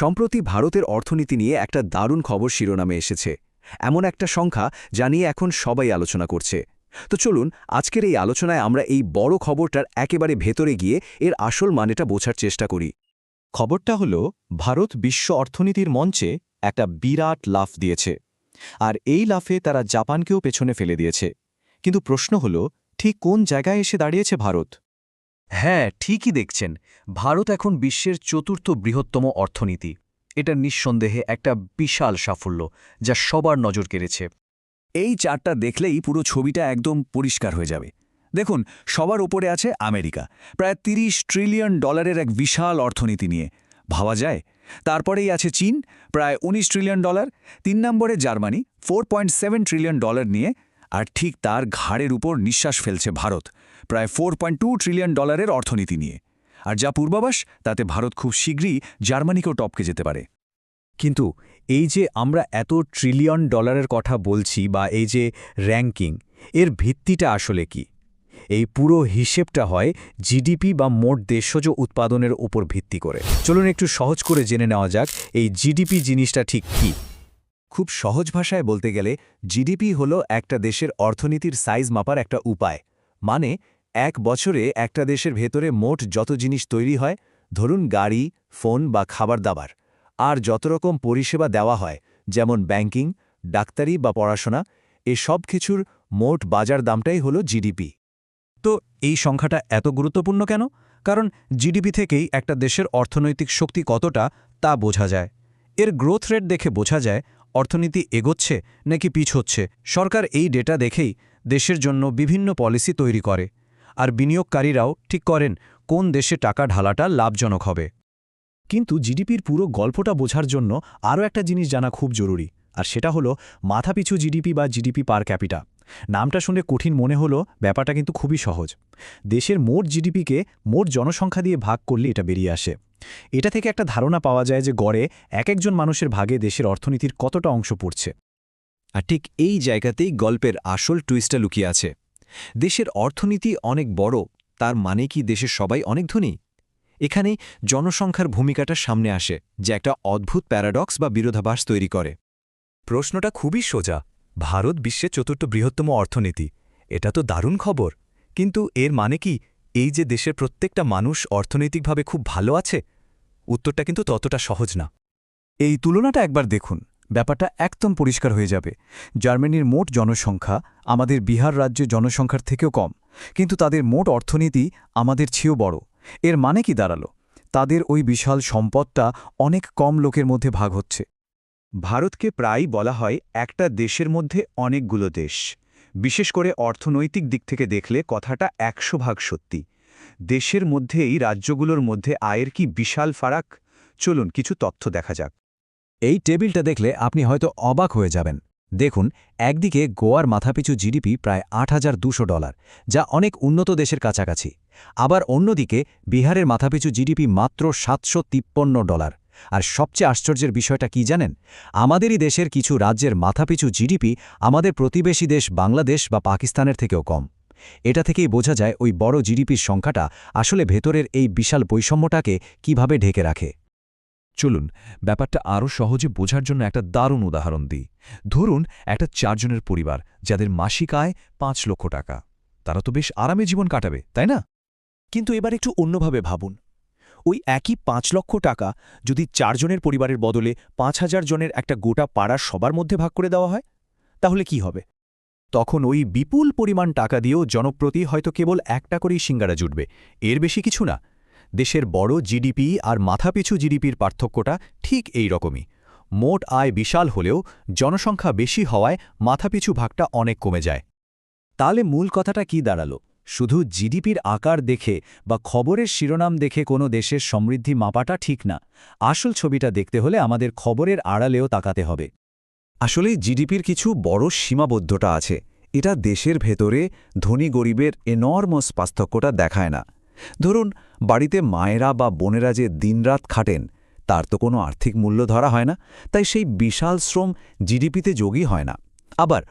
সম্প্রতি ভারতের অর্থনীতি নিয়ে একটা দারুণ খবর শিরোনামে এসেছে। এমন একটা সংখ্যা যা নিয়ে এখন সবাই আলোচনা করছে। তো চলুন, আজকের এই আলোচনায় আমরা এই বড় খবরটার একেবারে ভেতরে গিয়ে এর আসল মানেটা বোঝার চেষ্টা করি। খবরটা হল, ভারত বিশ্ব অর্থনীতির মঞ্চে একটা বিরাট লাফ দিয়েছে। আর এই লাফে তারা জাপানকেও পেছনে ফেলে দিয়েছে। কিন্তু প্রশ্ন হল, ঠিক কোন জায়গায় এসে দাঁড়িয়েছে ভারত? হ্যাঁ ঠিকই দেখছেন। ভারত এখন বিশ্বের চতুর্থ বৃহত্তম অর্থনীতি। এটা নিঃসন্দেহে একটা বিশাল সাফল্য, যা সবার নজর কেড়েছে। এই চারটা দেখলেই পুরো ছবিটা একদম পরিষ্কার হয়ে যাবে। দেখুন, সবার ওপরে আছে আমেরিকা। প্রায় ৩০ ট্রিলিয়ন ডলারের এক বিশাল অর্থনীতি নিয়ে। ভাবা যায়? তারপরেই আছে চীন, প্রায় ১৯ ট্রিলিয়ন ডলার। তিন নম্বরে জার্মানি, ফোর ট্রিলিয়ন ডলার নিয়ে। আর ঠিক তার ঘাড়ের উপর নিঃশ্বাস ফেলছে ভারত, প্রায় ফোর ট্রিলিয়ন ডলারের অর্থনীতি নিয়ে। আর যা পূর্বাভাস, তাতে ভারত খুব শীঘ্রই জার্মানিকেও টপকে যেতে পারে। কিন্তু এই যে আমরা এত ট্রিলিয়ন ডলারের কথা বলছি বা এই যে র্যাঙ্কিং এর ভিত্তিটা আসলে কি? এই পুরো হিসেবটা হয় জিডিপি বা মোট দেশজ উৎপাদনের উপর ভিত্তি করে। চলুন একটু সহজ করে জেনে নেওয়া যাক এই জিডিপি জিনিসটা ঠিক কি। খুব সহজ ভাষায় বলতে গেলে, জিডিপি হল একটা দেশের অর্থনীতির সাইজ মাপার একটা উপায়। মানে এক বছরে একটা দেশের ভেতরে মোট যত জিনিস তৈরি হয়, ধরুন গাড়ি, ফোন বা খাবার দাবার, আর যত রকম পরিষেবা দেওয়া হয়, যেমন ব্যাংকিং, ডাক্তারি বা পড়াশোনা, এ সব কিছুর মোট বাজার দামটাই হল জিডিপি। তো এই সংখ্যাটা এত গুরুত্বপূর্ণ কেন? কারণ জিডিপি থেকেই একটা দেশের অর্থনৈতিক শক্তি কতটা তা বোঝা যায়। এর গ্রোথ রেট দেখে বোঝা যায় অর্থনীতি এগোচ্ছে নাকি পিছচ্ছে, সরকার এই ডেটা দেখেই দেশের জন্য বিভিন্ন পলিসি তৈরি করে। আর বিনিয়োগকারীরাও ঠিক করেন কোন দেশে টাকা ঢালাটা লাভজনক হবে। কিন্তু জিডিপির পুরো গল্পটা বোঝার জন্য আরও একটা জিনিস জানা খুব জরুরি, আর সেটা হলো মাথাপিছু জিডিপি বা জিডিপি পার ক্যাপিটা। নামটা শুনে কঠিন মনে হলো, ব্যাপারটা কিন্তু খুবই সহজ। দেশের মোট জিডিপিকে মোট জনসংখ্যা দিয়ে ভাগ করলে এটা বেরিয়ে আসে। এটা থেকে একটা ধারণা পাওয়া যায় যে গড়ে এক একজন মানুষের ভাগে দেশের অর্থনীতির কতটা অংশ পড়ছে। আর ঠিক এই জায়গাতেই গল্পের আসল টুইস্টটা লুকিয়ে আছে। দেশের অর্থনীতি অনেক বড়, তার মানে কি দেশের সবাই অনেক ধনী? এখানে জনসংখ্যার ভূমিকাটা সামনে আসে, যে একটা অদ্ভুত প্যারাডক্স বা বিরোধাভাস তৈরি করে। প্রশ্নটা খুবই সোজা, ভারত বিশ্বের চতুর্থ বৃহত্তম অর্থনীতি। এটা তো দারুণ খবর, কিন্তু এর মানে কি? এই যে দেশের প্রত্যেকটা মানুষ অর্থনৈতিকভাবে খুব ভালো আছে, উত্তরটা কিন্তু ততটা সহজ না। এই তুলনাটা একবার দেখুন, ব্যাপারটা একদম পরিষ্কার হয়ে যাবে। জার্মানির মোট জনসংখ্যা আমাদের বিহার রাজ্যের জনসংখ্যার থেকেও কম, কিন্তু তাদের মোট অর্থনীতি আমাদের চেয়েও বড়। এর মানে কি দাঁড়াল? তাদের ওই বিশাল সম্পদটা অনেক কম লোকের মধ্যে ভাগ হচ্ছে। ভারতকে প্রায়ই বলা হয় একটা দেশের মধ্যে অনেকগুলো দেশ। বিশেষ করে অর্থনৈতিক দিক থেকে দেখলে কথাটা একশো ভাগ সত্যি। দেশের মধ্যেই রাজ্যগুলোর মধ্যে আয়ের কি বিশাল ফারাক? চলুন কিছু তথ্য দেখা যাক। এই টেবিলটা দেখলে আপনি হয়তো অবাক হয়ে যাবেন। দেখুন, একদিকে গোয়ার মাথাপিছু জিডিপি প্রায় আট ডলার, যা অনেক উন্নত দেশের কাছাকাছি। আবার অন্যদিকে বিহারের মাথাপিছু জিডিপি মাত্র সাতশো ডলার। আর সবচেয়ে আশ্চর্যের বিষয়টা কি জানেন? আমাদেরই দেশের কিছু রাজ্যের মাথাপিছু জিডিপি আমাদের প্রতিবেশী দেশ বাংলাদেশ বা পাকিস্তানের থেকেও কম। এটা থেকেই বোঝা যায় ওই বড় জিডিপির সংখ্যাটা আসলে ভেতরের এই বিশাল বৈষম্যটাকে কীভাবে ঢেকে রাখে। চলুন, ব্যাপারটা আরও সহজে বোঝার জন্য একটা দারুণ উদাহরণ দিই। ধরুন, একটা চারজনের পরিবার, যাদের মাসিক আয় পাঁচ লক্ষ টাকা। তারা তো বেশ আরামে জীবন কাটাবে, তাই না? কিন্তু এবার একটু অন্যভাবে ভাবুন। ওই একই পাঁচ লক্ষ টাকা যদি চারজনের পরিবারের বদলে পাঁচ হাজার জনের একটা গোটা পাড়ার সবার মধ্যে ভাগ করে দেওয়া হয়, তাহলে কি হবে? তখন ওই বিপুল পরিমাণ টাকা দিয়েও জনপ্রতি হয়তো কেবল একটা করেই সিঙ্গারা জুটবে। এর বেশি কিছু না। দেশের বড় জিডিপি আর মাথাপিছু জিডিপির পার্থক্যটা ঠিক এই রকমই। মোট আয় বিশাল হলেও জনসংখ্যা বেশি হওয়ায় মাথাপিছু ভাগটা অনেক কমে যায়। তাহলে মূল কথাটা কি দাঁড়াল? শুধু জিডিপির আকার দেখে বা খবরের শিরোনাম দেখে কোনো দেশের সমৃদ্ধি মাপাটা ঠিক না। আসল ছবিটা দেখতে হলে আমাদের খবরের আড়ালেও তাকাতে হবে। আসলে জিডিপির কিছু বড় সীমাবদ্ধতা আছে। এটা দেশের ভেতরে ধনী গরিবের এনর্মস পার্থক্যটা দেখায় না। ধরুন, বাড়িতে মায়েরা বা বোনেরা যে দিনরাত খাটেন, তার তো কোনো আর্থিক মূল্য ধরা হয় না, তাই সেই বিশাল শ্রম জিডিপিতে যোগই হয় না। আবার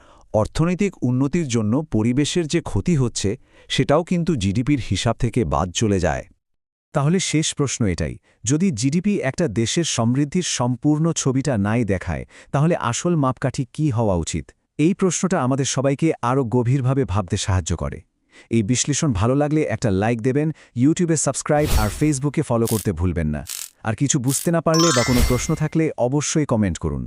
অর্থনৈতিক উন্নতির জন্য পরিবেশের যে ক্ষতি হচ্ছে, সেটাও কিন্তু জিডিপির হিসাব থেকে বাদ চলে যায়। তাহলে শেষ প্রশ্ন এটাই, যদি জিডিপি একটা দেশের সমৃদ্ধির সম্পূর্ণ ছবিটা নাই দেখায়, তাহলে আসল মাপকাঠি কি হওয়া উচিত? এই প্রশ্নটা আমাদের সবাইকে আরও গভীরভাবে ভাবতে সাহায্য করে। এই বিশ্লেষণ ভালো লাগলে একটা লাইক দেবেন, ইউটিউবে সাবস্ক্রাইব আর ফেসবুকে ফলো করতে ভুলবেন না। আর কিছু বুঝতে না পারলে বা কোনো প্রশ্ন থাকলে অবশ্যই কমেন্ট করুন।